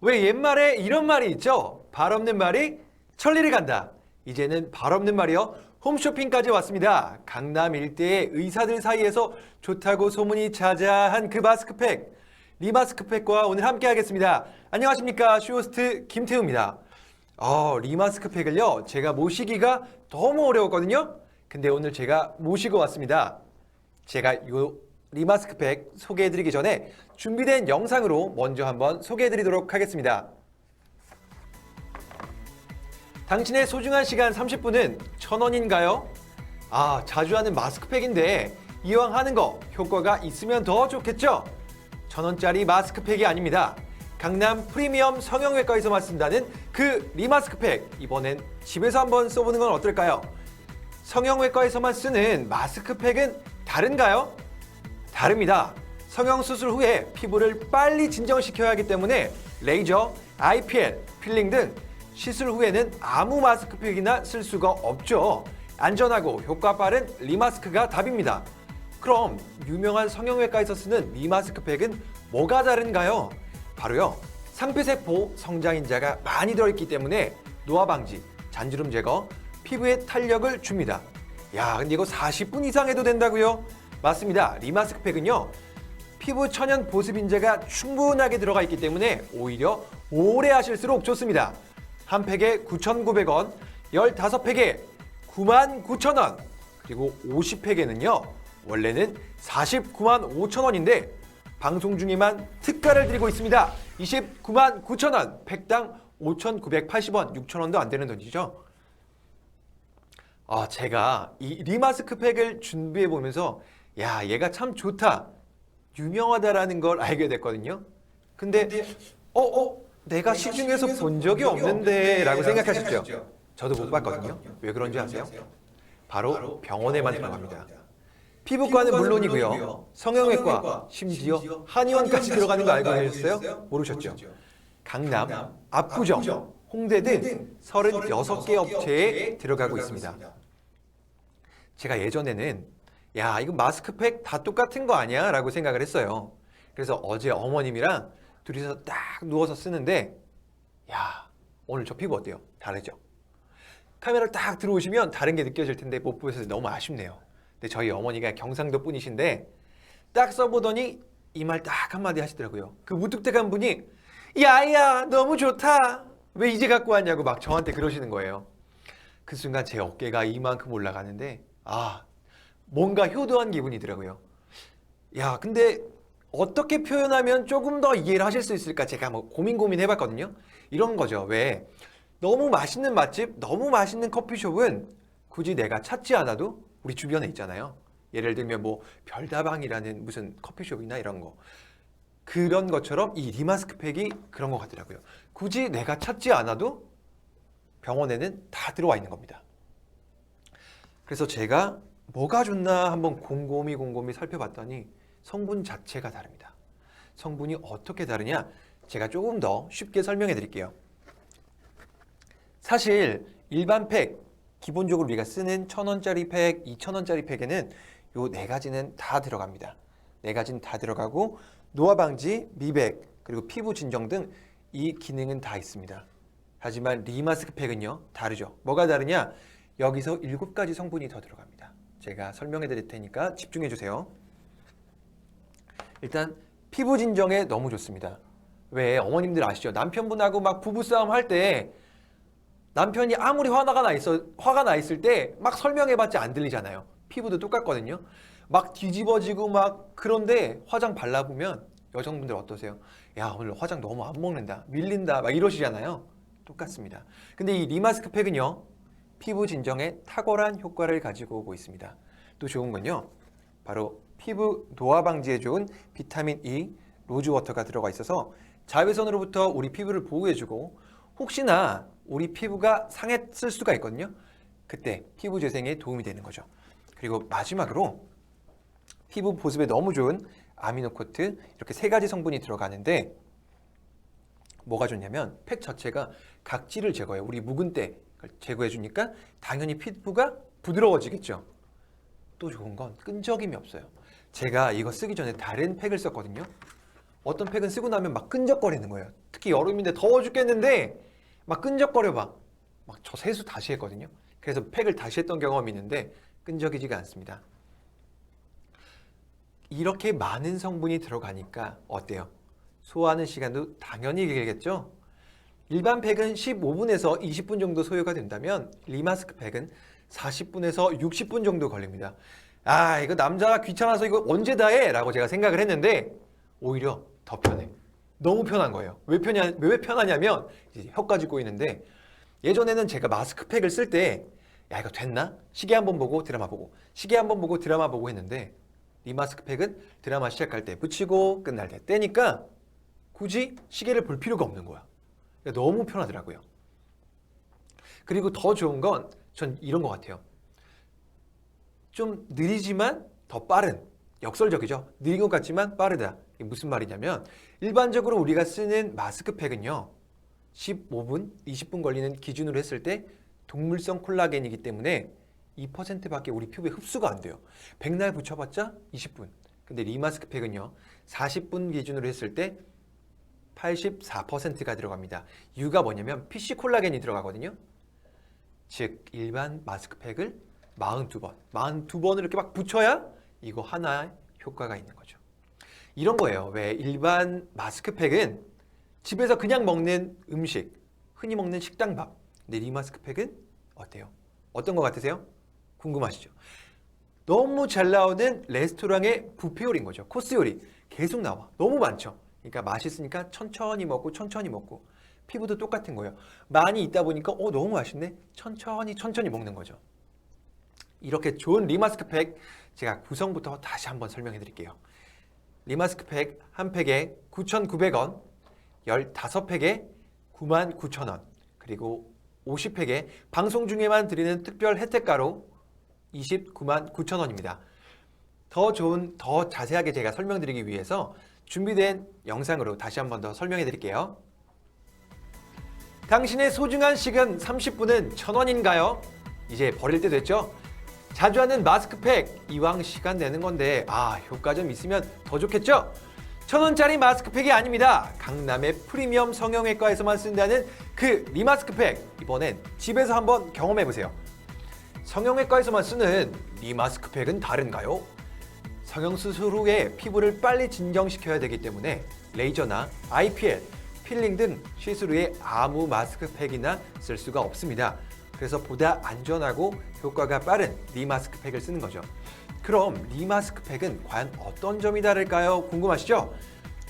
왜 옛말에 이런 말이 있죠? 발 없는 말이 천리를 간다. 이제는 발 없는 말이요. 홈쇼핑까지 왔습니다. 강남 일대의 의사들 사이에서 좋다고 소문이 자자한 그 마스크팩. 리마스크팩과 오늘 함께 하겠습니다. 안녕하십니까. 쇼호스트 김태우입니다. 어, 리마스크팩을요. 제가 모시기가 너무 어려웠거든요. 근데 오늘 제가 모시고 왔습니다. 제가 요 리마스크팩 소개해드리기 전에 준비된 영상으로 먼저 한번 소개해드리도록 하겠습니다. 당신의 소중한 시간 30분은 천 원인가요? 아, 자주 하는 마스크팩인데 이왕 하는 거 효과가 있으면 더 좋겠죠? 천 원짜리 마스크팩이 아닙니다. 강남 프리미엄 성형외과에서만 쓴다는 그 리마스크팩 이번엔 집에서 한번 써보는 건 어떨까요? 성형외과에서만 쓰는 마스크팩은 다른가요? 다릅니다. 성형 수술 후에 피부를 빨리 진정시켜야 하기 때문에 레이저, IPL, 필링 등 시술 후에는 아무 마스크팩이나 쓸 수가 없죠. 안전하고 효과 빠른 리마스크가 답입니다. 그럼 유명한 성형외과에서 쓰는 리마스크팩은 뭐가 다른가요? 바로요. 상피세포 성장인자가 많이 들어있기 때문에 노화 방지, 잔주름 제거, 피부에 탄력을 줍니다. 야, 근데 이거 40분 이상 해도 된다고요? 맞습니다. 리마스크팩은요. 피부 천연 보습 인자가 충분하게 들어가 있기 때문에 오히려 오래 하실수록 좋습니다. 한 팩에 9,900원, 15팩에 99,000원, 그리고 50팩에는요. 원래는 49만 5천원인데 방송 중에만 특가를 드리고 있습니다. 29만 9천원, 팩당 5,980원, 6천원도 안 되는 돈이죠. 아, 제가 이 리마스크 팩을 준비해 보면서 야, 얘가 참 좋다. 유명하다라는 걸 알게 됐거든요. 근데 어, 어, 내가 시중에서 본 적이 없는데 라고 생각하셨죠? 저도 못 봤거든요. 왜 그런지 아세요? 바로 병원에만 들어갑니다. 피부과는 물론이고요. 성형외과, 심지어 한의원까지 들어가는 거 알고 계셨어요? 모르셨죠? 강남, 압구정, 홍대 등 36개 업체에 들어가고 있습니다. 제가 예전에는 야, 이거 마스크팩 다 똑같은 거 아니야? 라고 생각을 했어요. 그래서 어제 어머님이랑 둘이서 딱 누워서 쓰는데 야, 오늘 저 피부 어때요? 다르죠? 카메라를 딱 들어오시면 다른 게 느껴질 텐데 못 보셔서 너무 아쉽네요. 근데 저희 어머니가 경상도 분이신데 딱 써보더니 이 말 딱 한마디 하시더라고요. 그 무뚝뚝한 분이 야야 너무 좋다. 왜 이제 갖고 왔냐고 막 저한테 그러시는 거예요. 그 순간 제 어깨가 이만큼 올라가는데 아 뭔가 효도한 기분이 더라고요. 야 근데 어떻게 표현하면 조금 더 이해를 하실 수 있을까 제가 뭐 고민 고민 해봤거든요. 이런 거죠. 왜 너무 맛있는 맛집, 너무 맛있는 커피숍은 굳이 내가 찾지 않아도 우리 주변에 있잖아요. 예를 들면 뭐 별다방이라는 무슨 커피숍이나 이런 거. 그런 것처럼 이 리마스크 팩이 그런 것 같더라고요. 굳이 내가 찾지 않아도 병원에는 다 들어와 있는 겁니다. 그래서 제가 뭐가 좋나 한번 곰곰이 곰곰이 살펴봤더니 성분 자체가 다릅니다. 성분이 어떻게 다르냐? 제가 조금 더 쉽게 설명해 드릴게요. 사실 일반 팩, 기본적으로 우리가 쓰는 천 원짜리 팩, 이천 원짜리 팩에는 요 네 가지는 다 들어갑니다. 네 가지는 다 들어가고 노화 방지, 미백, 그리고 피부 진정 등 이 기능은 다 있습니다. 하지만 리마스크 팩은요 다르죠. 뭐가 다르냐? 여기서 일곱 가지 성분이 더 들어갑니다. 제가 설명해 드릴 테니까 집중해 주세요. 일단 피부 진정에 너무 좋습니다. 왜 어머님들 아시죠? 남편분하고 막 부부 싸움 할 때 남편이 아무리 화가 나 있어 화가 나 있을 때 막 설명해봤자 안 들리잖아요. 피부도 똑같거든요. 막 뒤집어지고 막 그런데 화장 발라보면 여성분들 어떠세요? 야 오늘 화장 너무 안 먹는다, 밀린다 막 이러시잖아요. 똑같습니다. 근데 이 리마스크 팩은요 피부 진정에 탁월한 효과를 가지고 오고 있습니다. 또 좋은 건요 바로 피부 노화 방지에 좋은 비타민 E, 로즈워터가 들어가 있어서 자외선으로부터 우리 피부를 보호해주고 혹시나 우리 피부가 상했을 수가 있거든요. 그때 피부 재생에 도움이 되는 거죠. 그리고 마지막으로 피부 보습에 너무 좋은 아미노코트 이렇게 세 가지 성분이 들어가는데 뭐가 좋냐면 팩 자체가 각질을 제거해요. 우리 묵은 때 제거해 주니까 당연히 피부가 부드러워지겠죠. 또 좋은 건 끈적임이 없어요. 제가 이거 쓰기 전에 다른 팩을 썼거든요. 어떤 팩은 쓰고 나면 막 끈적거리는 거예요. 특히 여름인데 더워 죽겠는데 막 끈적거려 봐. 막 저 세수 다시 했거든요. 그래서 팩을 다시 했던 경험이 있는데 끈적이지가 않습니다. 이렇게 많은 성분이 들어가니까 어때요? 소화하는 시간도 당연히 길겠죠? 일반 팩은 15분에서 20분 정도 소요가 된다면 리마스크 팩은 40분에서 60분 정도 걸립니다. 아, 이거 남자가 귀찮아서 이거 언제 다 해? 라고 제가 생각을 했는데 오히려 더 편해. 너무 편한 거예요. 왜 편하, 왜 편하냐면 혀까지 꼬이는데 예전에는 제가 마스크팩을 쓸 때 야 이거 됐나? 시계 한번 보고 드라마 보고 시계 한번 보고 드라마 보고 했는데 이 마스크팩은 드라마 시작할 때 붙이고 끝날 때 떼니까 굳이 시계를 볼 필요가 없는 거야. 그러니까 너무 편하더라고요. 그리고 더 좋은 건 전 이런 것 같아요. 좀 느리지만 더 빠른 역설적이죠. 느린 것 같지만 빠르다. 이게 무슨 말이냐면 일반적으로 우리가 쓰는 마스크팩은요. 15분, 20분 걸리는 기준으로 했을 때 동물성 콜라겐이기 때문에 2%밖에 우리 피부에 흡수가 안 돼요. 백날 붙여봤자 20분. 근데 리마스크팩은요. 40분 기준으로 했을 때 84%가 들어갑니다. 이유가 뭐냐면 PC 콜라겐이 들어가거든요. 즉 일반 마스크팩을 42번, 42번을 이렇게 막 붙여야 이거 하나의 효과가 있는 거죠. 이런 거예요. 왜 일반 마스크팩은 집에서 그냥 먹는 음식, 흔히 먹는 식당밥. 근데 이 마스크팩은 어때요? 어떤 것 같으세요? 궁금하시죠? 너무 잘 나오는 레스토랑의 뷔페 요리인 거죠. 코스 요리 계속 나와. 너무 많죠. 그러니까 맛있으니까 천천히 먹고 천천히 먹고 피부도 똑같은 거예요. 많이 있다 보니까 어 너무 맛있네. 천천히 천천히 먹는 거죠. 이렇게 좋은 리마스크 팩 제가 구성부터 다시 한번 설명해 드릴게요. 리마스크 팩 한 팩에 9,900원, 15팩에 99,000원, 그리고 50팩에 방송 중에만 드리는 특별 혜택가로 29만 9천원입니다. 더 좋은, 더 자세하게 제가 설명드리기 위해서 준비된 영상으로 다시 한 번 더 설명해 드릴게요. 당신의 소중한 시간 30분은 천원인가요? 이제 버릴 때 됐죠? 자주 하는 마스크팩 이왕 시간 내는 건데 아 효과 좀 있으면 더 좋겠죠? 천원짜리 마스크팩이 아닙니다. 강남의 프리미엄 성형외과에서만 쓴다는 그 리마스크팩 이번엔 집에서 한번 경험해 보세요. 성형외과에서만 쓰는 리마스크팩은 다른가요? 성형수술 후에 피부를 빨리 진정시켜야 되기 때문에 레이저나 IPL, 필링 등 시술 후에 아무 마스크팩이나 쓸 수가 없습니다. 그래서 보다 안전하고 효과가 빠른 리마스크팩을 쓰는 거죠. 그럼 리마스크팩은 과연 어떤 점이 다를까요? 궁금하시죠?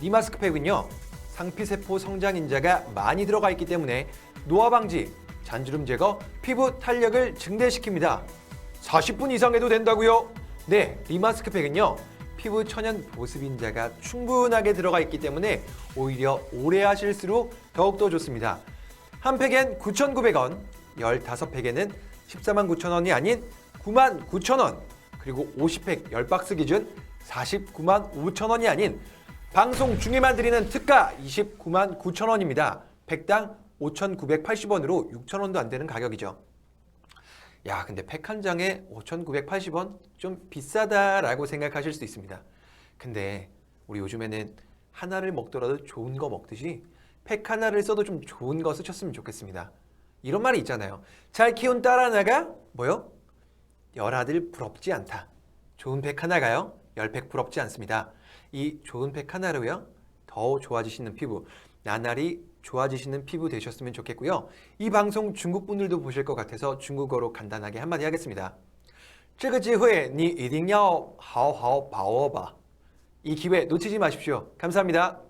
리마스크팩은요, 상피세포 성장 인자가 많이 들어가 있기 때문에 노화 방지, 잔주름 제거, 피부 탄력을 증대시킵니다. 40분 이상 해도 된다고요? 네, 리마스크팩은요. 피부 천연 보습인자가 충분하게 들어가 있기 때문에 오히려 오래 하실수록 더욱더 좋습니다. 한 팩엔 9,900원, 15팩에는 14만 9천원이 아닌 9만 9천원, 그리고 50팩 10박스 기준 49만 5천원이 아닌 방송 중에만 드리는 특가 29만 9천원입니다. 팩당 5,980원으로 6천원도 안 되는 가격이죠. 야, 근데 팩 한 장에 5,980원? 좀 비싸다라고 생각하실 수도 있습니다. 근데 우리 요즘에는 하나를 먹더라도 좋은 거 먹듯이 팩 하나를 써도 좀 좋은 거 쓰셨으면 좋겠습니다. 이런 말이 있잖아요. 잘 키운 딸 하나가 뭐요? 열 아들 부럽지 않다. 좋은 팩 하나가요? 열 팩 부럽지 않습니다. 이 좋은 팩 하나로요. 더 좋아지시는 피부, 나날이 좋아지시는 피부 되셨으면 좋겠고요. 이 방송 중국 분들도 보실 것 같아서 중국어로 간단하게 한마디 하겠습니다. 这个机会你一定要好好把握吧. 이 기회 놓치지 마십시오. 감사합니다.